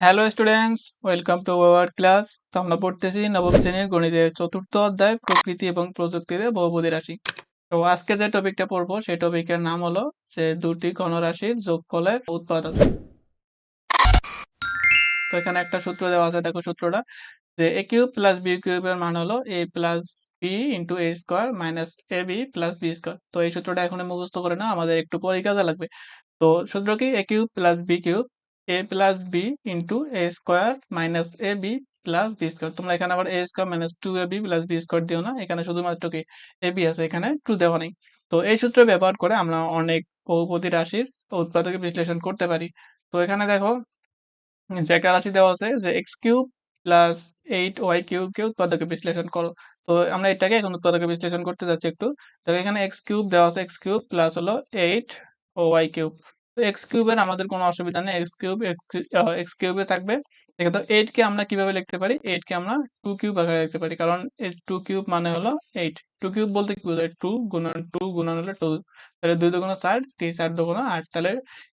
Hello students welcome to our class তো আমরা পড়তেছি নবম শ্রেণির গণিতের চতুর্থ অধ্যায়, প্রকৃতি এবং প্রযুক্তিতে বহুপদী রাশি। তো আজকে যে টপিকটা পড়ব, সেই টপিকের নাম হলো যে দুটি ঘনরাশির যোগফলের উৎপাদক তো এখানে একটা সূত্র দেওয়া আছে, দেখো সূত্রটা, যে এ কিউব প্লাস বি কিউবের মান হলো A plus B into A square minus A B plus B square তো এই সূত্রটা এখন মুখস্থ করে না আমাদের একটু পরে কাজে লাগবে। তো সূত্র কি? A cube plus B cube A plus B into A square minus A B plus B square তোমরা এখানে আবার A square minus two A B plus B square দিও না। এখানে শুধুমাত্র কি এ বি আছে, এখানে টু দেওয়া নেই। তো এই সূত্র ব্যবহার করে আমরা অনেক বহুপদী রাশির উৎপাদকে বিশ্লেষণ করতে পারি। তো এখানে দেখো, যে একটা রাশি দেওয়া আছে, যে X cube plus eight Y cube কে উৎপাদকে বিশ্লেষণ করো। তো আমরা এটাকে এখন উৎপাদকে বিশ্লেষণ করতে যাচ্ছি একটু। তো এখানে এক্স কিউব দেওয়া আছে এক্স কিউব প্লাস হলো এইট ও ওয়াই কিউব তো এক্স কিউবের আমাদের কোনো অসুবিধা নেই। এক্স কিউব এক্স কিউবে থাকবে। এক্ষেত্রে এইট কে আমরা কীভাবে লিখতে পারি? এইট কে আমরা টু কিউব আকারে লিখতে পারি। কারণ টু কিউব মানে হলো এইট টু কিউব বলতে কি বোঝায়? টু গুণন টু গুণন হলো টু তাহলে দুই দুগুণ চার তিন চার দুগুণ আট। তাহলে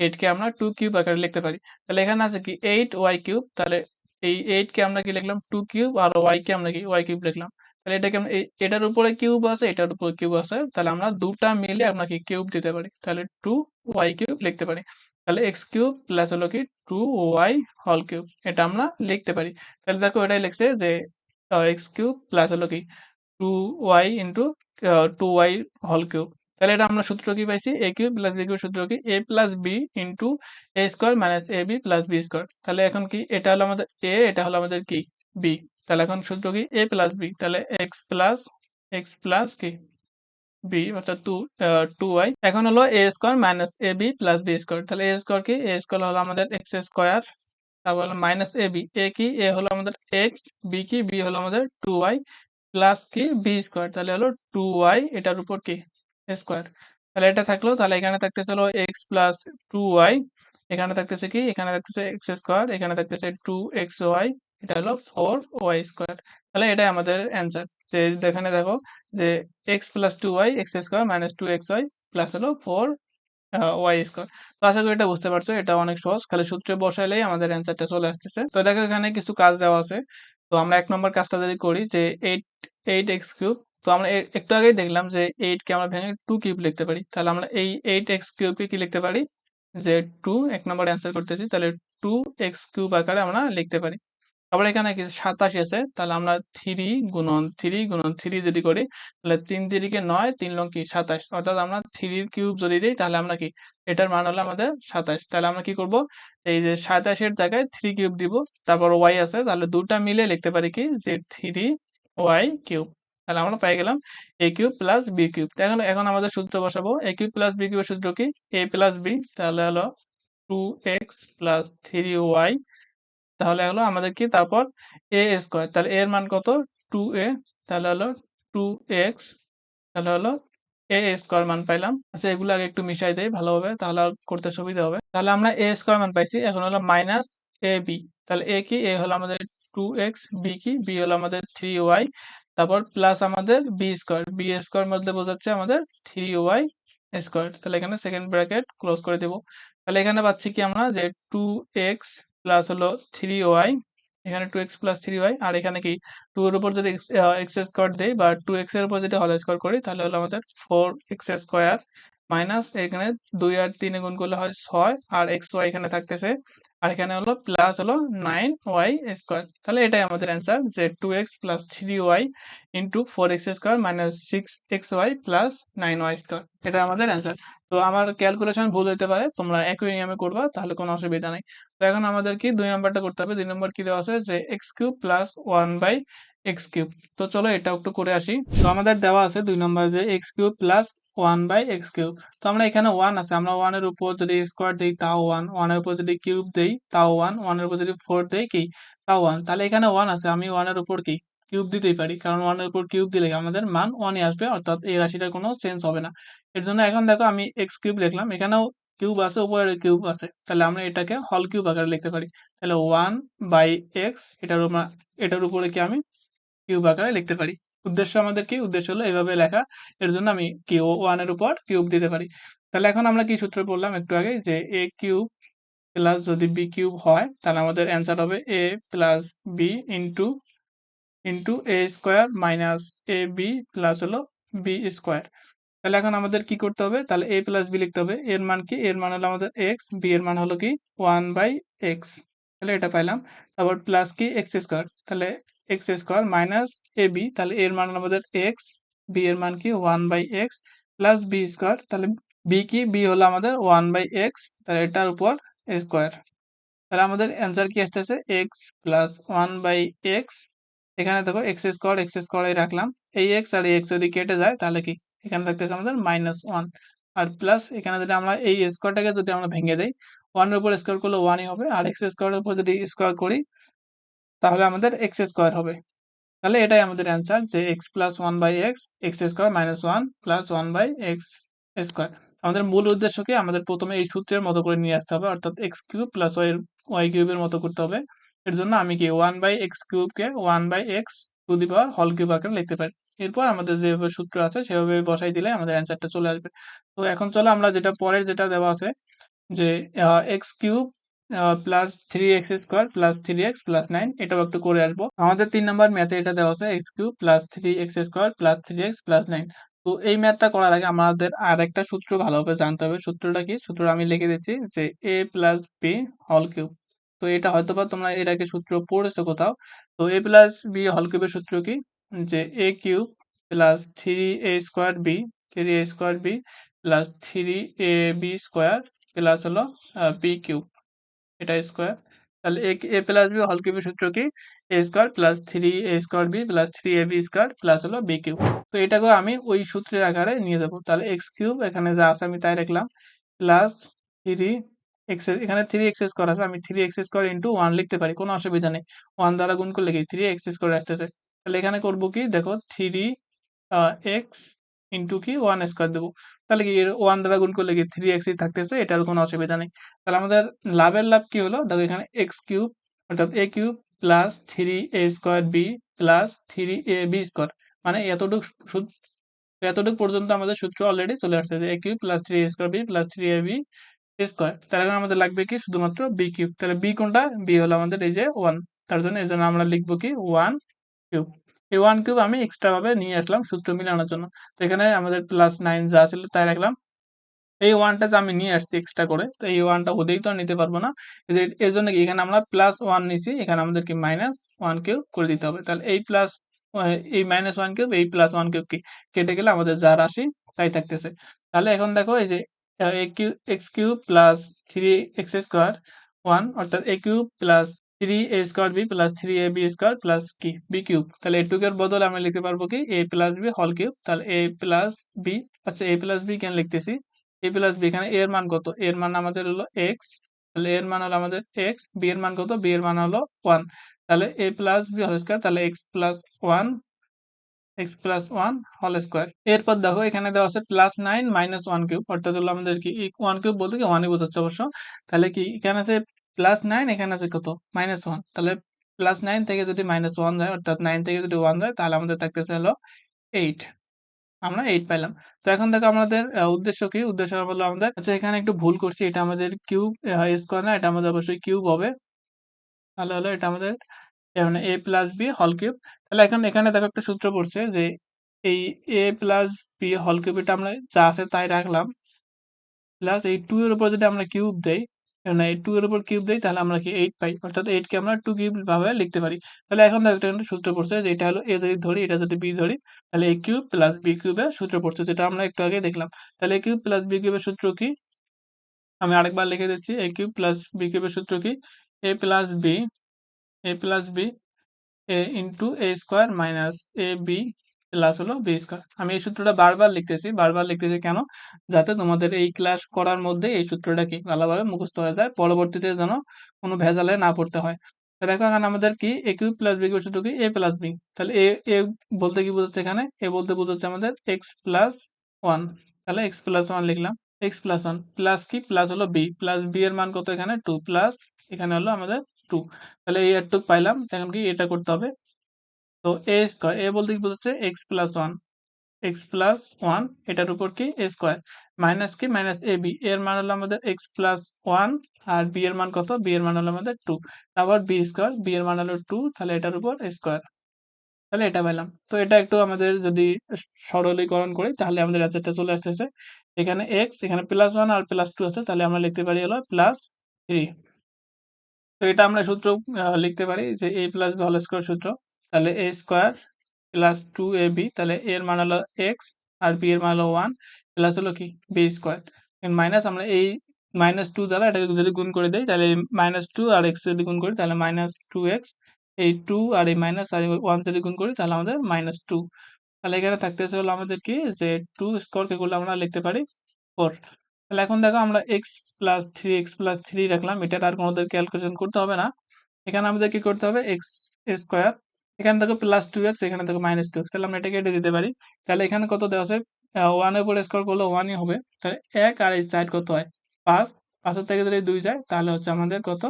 এইট কে আমরা টু কিউব আকারে লিখতে পারি। তাহলে এখানে আছে কি? এইট ওয়াই কিউব তাহলে এই এইট কে আমরা কি লিখলাম? টু কিউব আর ওয়াই কে আমরা কি? ওয়াই কিউব লিখলাম। তাহলে এটাকে এটার উপরে কিউব আছে, এটার উপরে কিউব আছে, তাহলে আমরা দুটা মিলে আমরা কি কিউব দিতে পারি। তাহলে টু ওয়াই কিউব লিখতে পারি। তাহলে এক্স কিউব প্লাস হলো কি টু ওয়াই হল কিউব এটা আমরা লিখতে পারি। তাহলে দেখো এটাই লিখছে যে এক্স কিউব প্লাস হলো কি two Y into two Y whole cube তাহলে এটা আমরা সূত্র কি পাইছি? A cube plus B cube সূত্র কি? A plus B into A square minus A B plus B square তাহলে এখন কি, এটা হলো আমাদের এ এটা হলো আমাদের কি? বি তাহলে এখন সূত্র কি এ প্লাস বি তাহলে এক্স প্লাস এক্স প্লাস কি? বি অর্থাৎ টু টু ওয়াই এখন হলো A square minus A B plus B square তাহলে এ স্কোয়ার কি? এ স্কোয়ার হলো আমাদের এক্স স্কোয়ার তারপর হলো মাইনাস এ বি এ কি? এ হলো আমাদের এক্স বি কি? বি হলো আমাদের টু ওয়াই প্লাস কি? বি স্কোয়ার তাহলে হলো টু ওয়াই এটার উপর কি? স্কোয়ার তাহলে এটা থাকল, তাহলে এখানে থাকতেছে হলো এক্স প্লাস টু ওয়াই এখানে থাকতেছে কি? এখানে থাকতেছে এক্স স্কোয়ার এখানে থাকতেছে টু এক্স ওয়াই এটা হলো ফোর ওয়াই স্কোয়ার তাহলে এটাই আমাদের অ্যান্সার যে এখানে দেখো যে X plus two Y X square minus two X Y plus হলো ফোর ওয়াই স্কোয়ার তো আশা করি এটা বুঝতে পারছ, এটা অনেক সহজ। খালি সূত্রে বসাইলেই আমাদের অ্যান্সারটা চলে আসতেছে। তো দেখো এখানে কিছু কাজ দেওয়া আছে। তো আমরা এক নম্বর কাজটা যদি করি যে এইট এইট এক্স কিউব তো আমরা একটু আগেই দেখলাম যে এইট কে আমরা ভেঙে টু কিউব লিখতে পারি। তাহলে আমরা এই এইট এক্স কিউবকে কি লিখতে পারি? যে টু এক নম্বর অ্যান্সার করতেছি। তাহলে টু এক্স কিউব আকারে আমরা লিখতে পারি। আবার এখানে কি সাতাশি আছে? তাহলে আমরা থ্রি গুণন থ্রি গুণন থ্রি যদি করি, তাহলে তিন তিরিকে নয়, তিন লং কি সাতাশ। অর্থাৎ আমরা থ্রির কিউব যদি দিই, তাহলে আমরা কি, এটার মান হলো আমাদের সাতাশ। তাহলে আমরা কি করব? এই যে সাতাশের জায়গায় থ্রি কিউব দিব, তারপর ওয়াই আছে, তাহলে দুটা মিলে লিখতে পারি কি যে থ্রি ওয়াই কিউব তাহলে আমরা পেয়ে গেলাম A cube plus B cube এখন এখন আমাদের সূত্র বসাবো। এ কিউব প্লাস বি কিউবের সূত্র কি? এ প্লাস বি তাহলে হলো two X plus three Y তাহলে হলো আমাদের কি? তারপর এ স্কোয়ার তাহলে এর মান কত? টু এ তাহলে হলো টু এক্স তাহলে হলো এ স্কোয়ার মান পাইলাম। আচ্ছা এগুলো আগে একটু মিশাই দেই ভালোভাবে, তাহলে করতে সুবিধা হবে। তাহলে আমরা এ স্কোয়ার মান পাইছি, এখন হলো মাইনাস এ বি তাহলে এ কি? এ হলো আমাদের টু এক্স বি কি? বি হলো আমাদের থ্রি ওয়াই তারপর প্লাস আমাদের বি স্কোয়ার বি স্কোয়ার মধ্যে বোঝাচ্ছে আমাদের থ্রি ওয়াই স্কোয়ার তাহলে এখানে সেকেন্ড ব্র্যাকেট ক্লোজ করে দেবো। তাহলে এখানে পাচ্ছি কি আমরা? যে টু এক্স প্লাস হলো থ্রি ওয়াই এখানে two X plus three Y আর এখানে কি? টু এর উপর যদি এক্স স্কোয়ার দেয় বা টু এক্সের উপর যদি হল স্কোয়ার করি, তাহলে হলো আমাদের ফোর এক্স স্কোয়ার মাইনাস এখানে দুই আর তিনে গুণ করলে হয় ছয়, আর এক্স ওয়াই এখানে থাকতেছে আর এখানে হলো প্লাস হলো নাইন ওয়াই স্কোয়ার তাহলে এটাই আমাদের অ্যান্সার যে two X plus three Y into four X square minus six X Y plus nine Y square এটা আমাদের অ্যান্সার তো আমার ক্যালকুলেশন ভুল হতে পারে, তোমরা একই নিয়মে করবা, তাহলে কোনো অসুবিধা নেই। তো এখন আমাদের কি দুই নাম্বারটা করতে হবে, দুই নম্বর কি দেওয়া আছে, যে X cube plus one by X cube তো চলো এটা একটু করে আসি। তো আমাদের দেওয়া আছে দুই নম্বর যে X cube plus one by X cube তো আমরা এখানে ওয়ান আছে, আমরা ওয়ানের উপর যদি স্কোয়ার দিই, তাও ওয়ান ওয়ানের উপর যদি কিউব দিই, তাও ওয়ান ওয়ানের উপর যদি ফোর দিই কি, তাও ওয়ান তাহলে এখানে ওয়ান আছে, আমি ওয়ানের উপর কি কিউব দিতেই পারি। কারণ ওয়ানের উপর কিউব দিলে আমাদের মান ওয়ানই আসবে, অর্থাৎ এই রাশিটার কোনো চেঞ্জ হবে না। এর জন্য এখন দেখো আমি এক্স কিউব লিখলাম, এখানেও কিউব আছে উপরে কিউব আছে। তাহলে আমরা এটাকে হল কিউব আকারে লিখতে পারি। তাহলে ওয়ান বাই এক্স এটার এটার উপরে কি আমি কিউব আকারে লিখতে পারি। উদ্দেশ্য আমাদের কি উদ্দেশ্য হলো এভাবে লেখা। এর জন্য আমি কি ওয়ানের উপর কিউব দিতে পারি। তাহলে এখন আমরা কি সূত্র পড়লাম একটু আগে যে এ কিউব প্লাস যদি বি কিউব হয়, তাহলে আমাদের অ্যান্সার হবে A plus B into into A square minus A B plus হলো বি স্কোয়ার তাহলে এখন আমাদের কি করতে হবে? তাহলে এ প্লাস বি লিখতে হবে। এর মান কি? এর মান হলো আমাদের এক্স বি এর মান হলো কি? ওয়ান বাই এক্স তাহলে এটা পাইলাম। তারপর প্লাস কি? এক্স স্কোয়ার তাহলে X square minus A B তাহলে এর মান আমাদের এক্স বি এর মান কি one by X plus B square তাহলে বি কি? বি হলো আমাদের ওয়ান বাই এক্স তাহলে এটার উপর স্কোয়ার তাহলে আমাদের অ্যান্সার কি আসতেছে? X plus one by X এখানে দেখো এক্স স্কোয়ার এক্স স্কোয়ার রাখলাম। এই এক্স আর এই এক্স যদি কেটে যায়, তাহলে কি? এখানে থাকতেছে আমাদের মাইনাস ওয়ান আর প্লাস এখানে যদি আমরা এই স্কোয়ারটাকে যদি আমরা ভেঙে দেই ওয়ানের উপর স্কোয়ার করলে ওয়ানই হবে, আর এক্স স্কোয়ারের উপর যদি স্কোয়ার করি তাহলে আমাদের এক্স স্কোয়ার হবে। তাহলে এটাই আমাদের অ্যান্সার যে X plus one by X X square minus one plus one by X square আমাদের মূল উদ্দেশ্যকে আমাদের প্রথমে এই সূত্রের মতো করে নিয়ে আসতে হবে, অর্থাৎ X cube plus Y Y কিউবের মতো করতে হবে। এর জন্য আমি কি one by X কিউবকে one by X to the power whole cube আকারে লিখতে পারি। এরপর আমাদের যেভাবে সূত্র আছে সেভাবে বসাই দিলে আমাদের অ্যান্সারটা চলে আসবে। তো এখন চলো আমরা যেটা পরের যেটা দেওয়া আছে যে X cube plus three X square plus three X plus nine এটাও একটু করে আসব। আমাদের তিন নম্বর ম্যাথে এটা দেওয়া আছে X cube plus three X square plus three X plus nine তো এই ম্যাথটা করার আগে আমাদের আর একটা সূত্র ভালোভাবে জানতে হবে। সূত্রটা কি? সূত্র আমি লিখে দিচ্ছি যে A plus B whole cube তো এটা হয়তো বা তোমরা এর আগে সূত্র পড়েছো কোথাও। তো এ প্লাস বি হল কিউবের সূত্র কি? যে A cube plus three A square B three A square B plus three A B square plus হলো বি কিউব এটা স্কোয়ার তাহলে এ প্লাস বি হল কিউবের সূত্র কি? A square plus three A square B plus three A B square plus হলো B cube তো এটাকে আমি ওই সূত্রের আকারে নিয়ে যাব। তাহলে এক্স কিউব এখানে যা আছে আমি তাই রাখলাম। প্লাস থ্রি এক্স এখানে থ্রি এক্স স্কোয়ার আছে। আমি three X square into one লিখতে পারি, কোনো অসুবিধা নেই। ওয়ান দ্বারা গুণ করলে কি? থ্রি এক্স স্কোয়ার আসতেছে। তাহলে এখানে করব কি? দেখো থ্রি এক্স ইন্টু কি ওয়ান স্কোয়ার দেবো। তাহলে কি ওয়ান দ্বারা গুণ করলে কি থ্রি এক্সই থাকতেছে, এটার কোনো অসুবিধা নেই। তাহলে আমাদের লাভের লাভ কি হলো? দেখো এখানে এক্স কিউব অর্থাৎ A cube plus three A square B plus three A B square মানে এতটুকু এতটুকু পর্যন্ত আমাদের সূত্র অলরেডি চলে আসছে যে A cube plus three A square B plus three A B square তাহলে আমাদের লাগবে কি, শুধুমাত্র বি কিউব তাহলে বি কোনটা? বি হলো আমাদের এই যে ওয়ান তার জন্য এই জন্য আমরা লিখব কি ওয়ান কিউব এই ওয়ান কিউব আমি এক্সট্রা ভাবে নিয়ে আসলাম সূত্র মিলানোর জন্য। তো এখানে আমাদের প্লাস নাইন যা ছিল তাই রাখলাম। এই ওয়ানটা আমি নিয়ে আসছি এক্সট্রা করে, তো এই ওয়ানটা ওদেরই তো নিতে পারব না। এর জন্য এখানে আমরা প্লাস ওয়ান নিছি, এখানে আমাদেরকে মাইনাস ওয়ান কিউব করে দিতে হবে। তাহলে এই প্লাস এই মাইনাস ওয়ান কিউব এই প্লাস ওয়ান কিউব কি? কেটে গেলে আমাদের যা রাশি তাই থাকতেছে। তাহলে এখন দেখো এই যে X cube plus three X square one অর্থাৎ A cube plus three A square B plus three A B square plus কি বি কিউব তাহলে এটুকের বদলে আমি লিখতে পারব কি? A plus B whole cube তাহলে এ প্লাস বি আচ্ছা এ প্লাস বি কেন লিখতেছি? এ প্লাস বি এখানে এর মান কত? এর মান আমাদের হলো এক্স তাহলে এর মান হলো আমাদের এক্স বি এর মান কত? বি এর মান হলো ওয়ান তাহলে A plus B whole square তাহলে X plus one X plus one whole square এরপর দেখো, এখানে দেওয়া আছে plus nine minus one cube অর্থাৎ হলো আমাদের কি? ওয়ান কিউব বলতে কি? ওয়ানই বোঝাচ্ছে অবশ্য। তাহলে কি? এখানে প্লাস নাইন এখানে আছে কত? মাইনাস ওয়ান তাহলে প্লাস নাইন থেকে যদি মাইনাস ওয়ান যায়, অর্থাৎ নাইন থেকে যদি ওয়ান যায়, তাহলে আমাদের থাকতেছে হলো এইট আমরা এইট পাইলাম। তো এখন দেখো আমাদের উদ্দেশ্য কি? উদ্দেশ্য হলো আমাদের আচ্ছা এখানে একটু ভুল করছি। এটা আমাদের কিউব স্কোয়ার না, এটা আমাদের অবশ্যই কিউব হবে। তাহলে হলো এটা আমাদের মানে A plus B whole cube তাহলে এখন এখানে দেখো একটা সূত্র পড়ছে যে এই A plus B whole cube এটা আমরা যা আছে তাই রাখলাম। প্লাস এই টু এর উপর যদি আমরা কিউব দেই মানে এই টু এর উপর কিউব দেই, তাহলে আমরা কি এইট পাই? অর্থাৎ এইট কে আমরা টু কিউব ভাবে লিখতে পারি। তাহলে এখন দেখো একটা সূত্র পড়ছে যে এটা হলো এ যদি ধরি, এটা যদি বি ধরি, তাহলে এ কিউব প্লাস বি কিউবের সূত্র পড়ছে, যেটা আমরা একটু আগে দেখলাম। তাহলে এ কিউব প্লাস বি কিউবের সূত্র কি? আমি আরেকবার লিখে দিচ্ছি এ কিউব প্লাস বি কিউবের সূত্র কি? A plus B A plus B A into A square minus A B plus হলো বি স্কোয়ার আমি এই সূত্রটা বারবার লিখতেছি বারবার লিখতেছি কেন? যাতে তোমাদের এই ক্লাস করার মধ্যে এই সূত্রটা কি ভালোভাবে মুখস্থ হয়ে যায়, পরবর্তীতে যেন কোনো ভেজালে না পড়তে হয়। দেখো এখানে আমাদের কি? এ কিউ প্লাস বি সূত্র কি? এ প্লাস বি তাহলে এ এ বলতে কি বোঝাচ্ছে এখানে? এ বলতে বোঝাচ্ছে আমাদের এক্স প্লাস ওয়ান তাহলে এক্স প্লাস ওয়ান লিখলাম। এক্স প্লাস ওয়ান প্লাস কি? প্লাস হলো বি প্লাস বি এর মান কত এখানে? টু প্লাস এখানে হলো আমাদের টু তাহলে এই একটুক পাইলাম। এখন কি এটা করতে হবে? তো এ স্কোয়ার এ বলতে কি বোঝাচ্ছে? X plus one X plus one এটার উপর কি? এ স্কোয়ার মাইনাস কি? মাইনাস এ বি এর মান হলো আমাদের এক্স প্লাস ওয়ান আর বি এর মান কত? বি এর মান হলো আমাদের টু তারপর বি স্কোয়ার বি এর মান হলো টু তাহলে এটার উপর স্কোয়ার তাহলে এটা পেলাম তো এটা একটু আমাদের যদি সরলীকরণ করি, তাহলে আমাদের অ্যান্সারটা চলে আসতেছে। এখানে এক্স এখানে প্লাস ওয়ান আর প্লাস টু আছে, তাহলে আমরা লিখতে পারি হলো প্লাস থ্রি তো এটা আমরা সূত্র লিখতে পারি যে A plus B whole square সূত্র। তাহলে A square plus two A B তাহলে এর মান হলো এক্স আর বি এর মান হলো ওয়ান প্লাস হলো কি? বি স্কোয়ার মাইনাস আমরা এই মাইনাস টু দ্বারা এটাকে যদি গুণ করে দেই, তাহলে মাইনাস টু আর এক্স যদি গুণ করি, তাহলে মাইনাস টু এক্স এই টু আর এই মাইনাস আর ওয়ান যদি গুণ করি, তাহলে আমাদের মাইনাস টু তাহলে এখানে থাকতেছে হলো আমাদের কি? যে টু স্কোয়ারকে করলে আমরা লিখতে পারি ফোর তাহলে এখন দেখো আমরা X plus three X plus three রাখলাম, এটার আর কোনোদের ক্যালকুলেশন করতে হবে না। এখানে আমাদের কি করতে হবে? এক্স স্কোয়ার এখানে দেখো প্লাস টু এক্স এখানে দেখো মাইনাস টু এক্স তাহলে আমরা এটা কেটে দিতে পারি। তাহলে এখানে কত দেওয়া আছে? ওয়ানের উপর স্কোয়ার করলে ওয়ানই হবে। তাহলে এক আর এই সাইড কত হয়? পাঁচ। পাঁচের থেকে যদি দুই যায়, তাহলে হচ্ছে আমাদের কত?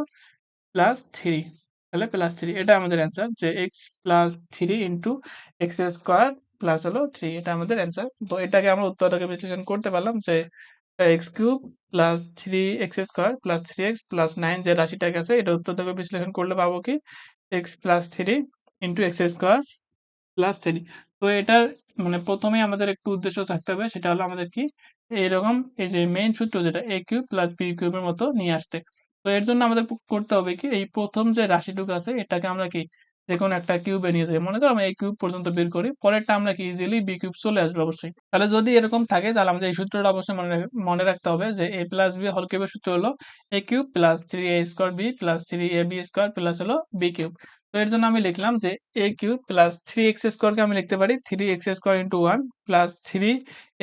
প্লাস থ্রি তাহলে প্লাস থ্রি এটা আমাদের অ্যান্সার যে X plus three into X square plus হলো থ্রি এটা আমাদের অ্যান্সার তো এটাকে আমরা উত্তরটাকে বিশ্লেষণ করতে পারলাম যে X cube plus three X square plus three X plus nine যে রাশিটা গেছে এটা উত্তর থেকে বিশ্লেষণ করলে পাবো কি? X plus three into X square plus three তো এটার মানে প্রথমে আমাদের একটু উদ্দেশ্য থাকতে হবে, সেটা হলো আমাদের কি? এরকম এই যে মেইন সূত্র যেটা এ কিউব প্লাস বি কিউবের মতো নিয়ে আসতে। তো এর জন্য আমাদের করতে হবে কি? এই প্রথম যে রাশিটুকু আছে, এটাকে আমরা কি? যে কোনো একটা কিউবে নিয়ে যাই। মনে করো আমরা এই কিউব পর্যন্ত বের করি, পরেরটা আমরা কি? ইজিলি বি কিউব চলে আসবে অবশ্যই। তাহলে যদি এরকম থাকে, তাহলে আমাদের এই সূত্রটা অবশ্যই মনে মনে রাখতে হবে যে এ প্লাস বি হল কিউবের সূত্র হলো A cube plus three A square B plus three A B square plus হলো বি কিউব তো এর জন্য আমি লিখলাম যে A cube plus three X স্কোয়ারকে আমি লিখতে পারি three X square into one plus three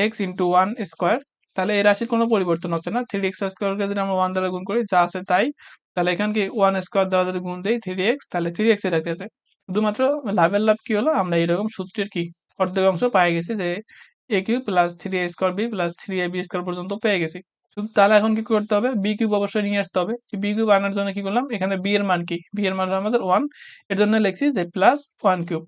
X into one square তাহলে এই রাশির কোনো পরিবর্তন হচ্ছে না। থ্রি এক্স স্কোয়ারকে যদি আমরা ওয়ান দ্বারা গুণ করি, যা আছে তাই। তাহলে এখানে কি ওয়ান স্কোয়ার দ্বারা যদি গুণ দিই থ্রি এক্স তাহলে থ্রি এক্স রাখতেছে শুধুমাত্র লাভের লাভ কি হলো? আমরা এরকম সূত্রের কি অর্ধেক অংশ পাই গেছি যে A cube plus three A square B plus three A B square পর্যন্ত পেয়ে গেছি। তাহলে এখন কি করতে হবে? বি কিউব অবশ্যই নিয়ে আসতে হবে। বি কিউব আনার জন্য কি করলাম? এখানে বি এর মান কি? বি এর মান আমাদের ওয়ানের জন্য লিখছি যে প্লাস ওয়ান কিউব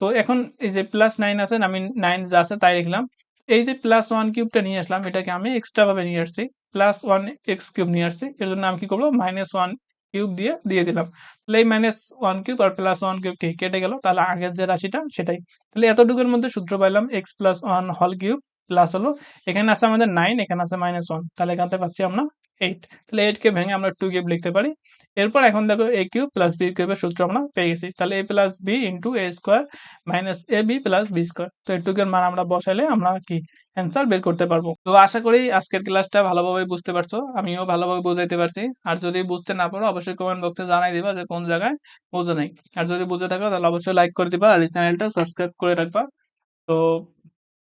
তো এখন এই যে প্লাস নাইন আছে, আমি নাইন যা আছে তাই লিখলাম। এই যে প্লাস ওয়ান কিউবটা নিয়ে আসলাম, এটাকে আমি এক্সট্রা ভাবে নিয়ে আসছি। প্লাস ওয়ান এক্স কিউব নিয়ে আসছি। এর জন্য আমি কি করব? মাইনাস ওয়ান কিউব দিয়ে দিয়ে দিলাম। তাহলে এই মাইনাস ওয়ান কিউব আর প্লাস ওয়ান কিউব কি? কেটে গেল। তাহলে আগের যে রাশিটা সেটাই। তাহলে এতটুকুর মধ্যে সূত্র পাইলাম X plus one whole cube plus হলো। এখানে আছে আমাদের নাইন এখানে আছে মাইনাস ওয়ান তাহলে এখান পাচ্ছি আমরা এইট তাহলে এইট কে ভেঙে আমরা টু কিউব লিখতে পারি। এরপর এখন দেখো এ কিউব প্লাস বি কিউবের সূত্র আমরা পেয়ে গেছি। তাহলে A plus B into A square minus A B plus B square তো এটুকের মান আমরা বসাইলে আমরা কি অ্যান্সার বের করতে পারব। তো আশা করি আজকের ক্লাসটা ভালোভাবে বুঝতে পারছ। আমিও ভালোভাবে বুঝাইতে পারছি। আর যদি বুঝতে না পারো অবশ্যই কমেন্ট বক্সে জানাই দিবা যে কোন জায়গায় বোঝা নেই। আর যদি বুঝে থাকো তাহলে অবশ্যই লাইক করে দিবা। আর এই চ্যানেলটা সাবস্ক্রাইব করে রাখবা। তো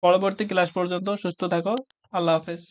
পরবর্তী ক্লাস পর্যন্ত সুস্থ থাকো। আল্লাহ হাফেজ।